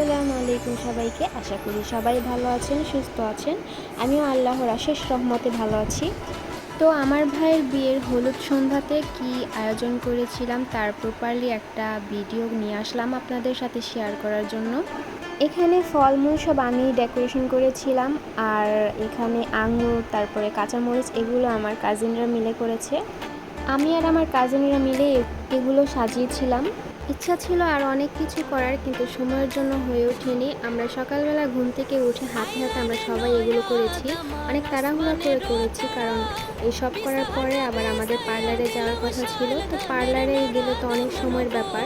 আসসালামু আলাইকুম সবাইকে। আশা করি সবাই ভালো আছেন, সুস্থ আছেন। আমিও আল্লাহর আশেষ রহমতে ভালো আছি। তো আমার ভাইয়ের বিয়ের হলুদ সন্ধ্যাতে কি আয়োজন করেছিলাম তার প্রপারলি একটা ভিডিও নিয়ে আসলাম আপনাদের সাথে শেয়ার করার জন্য। এখানে ফলমূল সব আমি ডেকোরেশন করেছিলাম আর এখানে আঙুর, তারপরে কাঁচামরিচ এগুলো আমার কাজিনরা মিলে করেছে। আমি আর আমার কাজিনরা মিলে এগুলো সাজিয়েছিলাম। ইচ্ছা ছিল আর অনেক কিছু করার, কিন্তু সময়ের জন্য হয়ে ওঠেনি। আমরা সকালবেলা ঘুম থেকে উঠে হাতে হাতে আমরা সবাই এগুলো করেছি। অনেক তাড়াহুড়া করে করেছি, কারণ এই সব করার পরে আবার আমাদের পার্লারে যাওয়ার কথা ছিল। তো পার্লারে গেলে তো অনেক সময়ের ব্যাপার।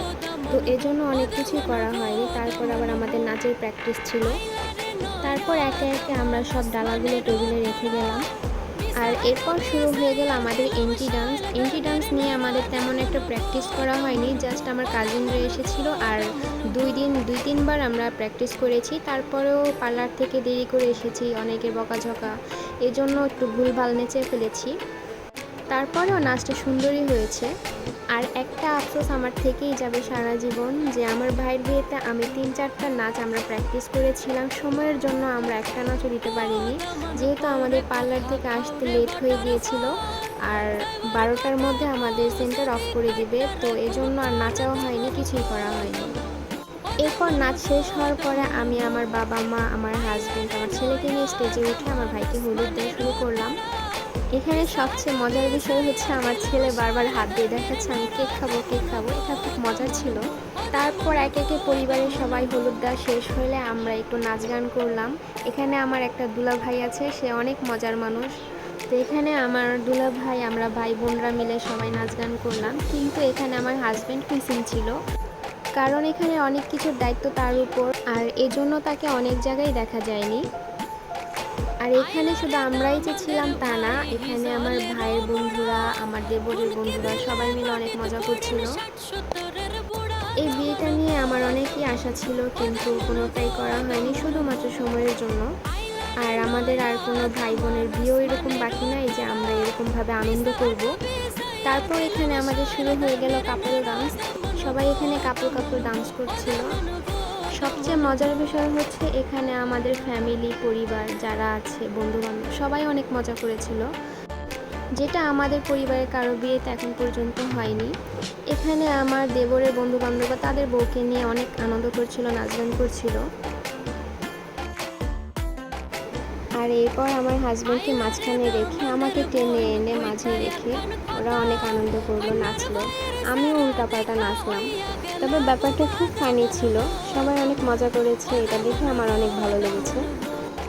তো এজন্য অনেক কিছুই করা হয়নি। তারপর আবার আমাদের নাচের প্র্যাকটিস ছিল। তারপর একে একে আমরা সব ডালাগুলো টেবিলে রেখে গেলাম। আর এরপর শুরু হয়ে গেল আমাদের এন্টি ডান্স। এন্টি ডান্স নিয়ে আমাদের তেমন একটা প্র্যাকটিস করা হয়নি, জাস্ট আমার কাজিনরা এসেছিল আর দুই দিন, দুই তিনবার আমরা প্র্যাকটিস করেছি। তারপরেও পার্লার থেকে দেরি করে এসেছি, অনেকের বকাঝকা। এজন্য একটু ভুলভাল নেচে ফেলেছি। তারপরেও নাচটা সুন্দরই হয়েছে। আর একটা আফসোস আমার থেকেই যাবে সারা জীবন যে আমার ভাইয়ের বিয়েতে আমি তিন চারটা নাচ আমরা প্র্যাকটিস করেছিলাম। সময়ের জন্য আমরা একটা নাচও দিতে পারিনি। যেহেতু আমাদের পার্লার থেকে আসতে লেট হয়ে গিয়েছিল আর বারোটার মধ্যে আমাদের সেন্টার অফ করে দিবে, তো এজন্য আর নাচাও হয়নি, কিছুই করা হয়নি। এরপর নাচ শেষ হওয়ার পরে আমি আমার বাবা মা আমার হাজব্যান্ড আমার ছেলেকে নিয়ে স্টেজে উঠে আমার ভাইকে হলুদ দেওয়া শুরু করলাম। এখানে সবচেয়ে মজার বিষয় হচ্ছে আমার ছেলে বারবার হাত দিয়ে দেখাচ্ছে, আমি কেক খাব কেক খাব। এটা খুব মজার ছিল। তারপর এক একে পরিবারের সবাই হলুদ দেওয়া শেষ হলে আমরা একটু নাচ গান করলাম। এখানে আমার একটা দুলা ভাই আছে, সে অনেক মজার মানুষ। তো এখানে আমার দুলা ভাই আমরা ভাই বোনরা মিলে সবাই নাচ গান করলাম। কিন্তু এখানে আমার হাজব্যান্ড মিসিং ছিল। কারণ এখানে অনেক কিছুর দায়িত্ব তার উপর। আর এজন্য তাকে অনেক জায়গায় দেখা যায়নি। আর এখানে শুধু আমরাই যে ছিলাম তা না, এখানে আমার ভাইয়ের বন্ধুরা, আমার দেবরের বন্ধুরা সবাই মিলে অনেক মজা করছিল। এই বিয়েটা নিয়ে আমার অনেকই আশা ছিল, কিন্তু কোনোটাই করা হয়নি শুধুমাত্র সময়ের জন্য। আর আমাদের আর কোনো ভাই বোনের বিয়েও এরকম বাকি নাই যে আমরা এরকমভাবে আনন্দ করব। তারপর এখানে আমাদের শুরু হয়ে গেল কাপল ডান্স সবাই এখানে কাপড় কাপড় ডান্স করছিল। সবচেয়ে মজার বিষয় হচ্ছে এখানে আমাদের ফ্যামিলি পরিবার যারা আছে, বন্ধুবান্ধব, সবাই অনেক মজা করেছিল। যেটা আমাদের পরিবারের কারও বিয়েতে এখন পর্যন্ত হয়নি। এখানে আমার দেবরের বন্ধুবান্ধব তাদের বউকে নিয়ে অনেক আনন্দ করছিল নাচ গান করছিল। আর এরপর আমার হাজব্যান্ডকে মাঝখানে রেখে আমাকে টেনে এনে মাঝে রেখে ওরা অনেক আনন্দ করল, নাচলো। আমিও উল্টাপাল্টা নাচলাম। তবে ব্যাপারটা খুব ফানি ছিল। সবাই অনেক মজা করেছে, এটা দেখে আমার অনেক ভালো লেগেছে।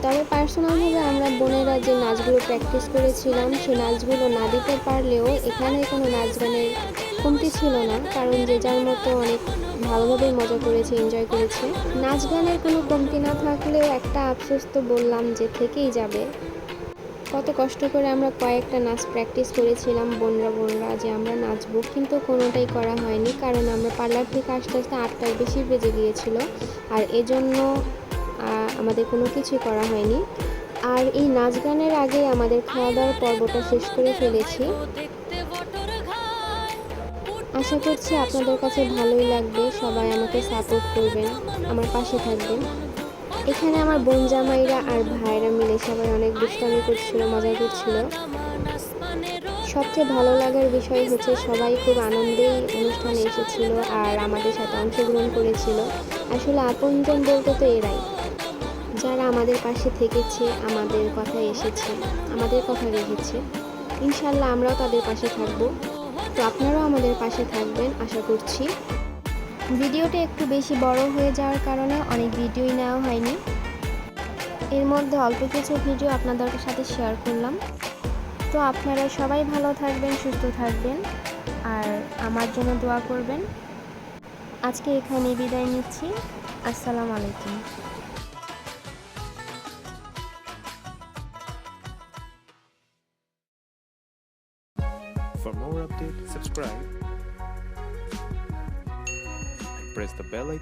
তবে পার্সোনালভাবে আমরা বোনেরা যে নাচগুলো প্র্যাকটিস করেছিলাম সেই নাচগুলো না দিতে পারলেও এখানে কোনো নাচ গানের কমতি ছিল না। কারণ যে যার মতো অনেক ভালোভাবেই মজা করেছে এনজয় করেছে। নাচ গানের কোনো কমতি না থাকলেও একটা আফসোস তো বললাম যে থেকেই যাবে। কত কষ্ট করে আমরা কয়েকটা নাচ প্র্যাকটিস করেছিলাম বোনরা বোনরা যে আমরা নাচবো, কিন্তু কোনোটাই করা হয়নি। কারণ আমরা পার্লার থেকে আস্তে আস্তে আটটার বেশি বেজে গিয়েছিল আর এজন্য আমাদের কোনো কিছুই করা হয়নি। আর এই নাচ গানের আগে আমাদের খাওয়া দাওয়ার পর্বটা শেষ করে ফেলেছি। আশা করছি আপনাদের কাছে ভালোই লাগবে। সবাই আমাকে সাপোর্ট করবেন, আমার পাশে থাকবেন। এখানে আমার বোন জামাইরা আর ভাইরা মিলে সবাই অনেক দুষ্টামি করছিল, মজা করছিল। সবচেয়ে ভালো লাগার বিষয় হচ্ছে সবাই খুব আনন্দেই অনুষ্ঠানে এসেছিল আর আমাদের সাথে অংশগ্রহণ করেছিল। আসলে আপনজন বলতে তো এরাই। যারা আমাদের পাশে থেকেছে, আমাদের কথা এসেছে, আমাদের কথা রেখেছে। ইনশাল্লাহ আমরাও তাদের পাশে থাকব। তো আপনারাও আমাদের পাশে থাকবেন, আশা করছি। ভিডিওটা একটু বেশি বড় হয়ে যাওয়ার কারণে অনেক ভিডিওই নেওয়া হয়নি। এর মধ্যে অল্প কিছু ভিডিও আপনাদের সাথে শেয়ার করলাম। তো আপনারা সবাই ভালো থাকবেন, সুস্থ থাকবেন, আর আমার জন্য দোয়া করবেন। আজকে এখানে বিদায় নিচ্ছি। আসসালামু আলাইকুম। For more updates, subscribe and press the bell icon.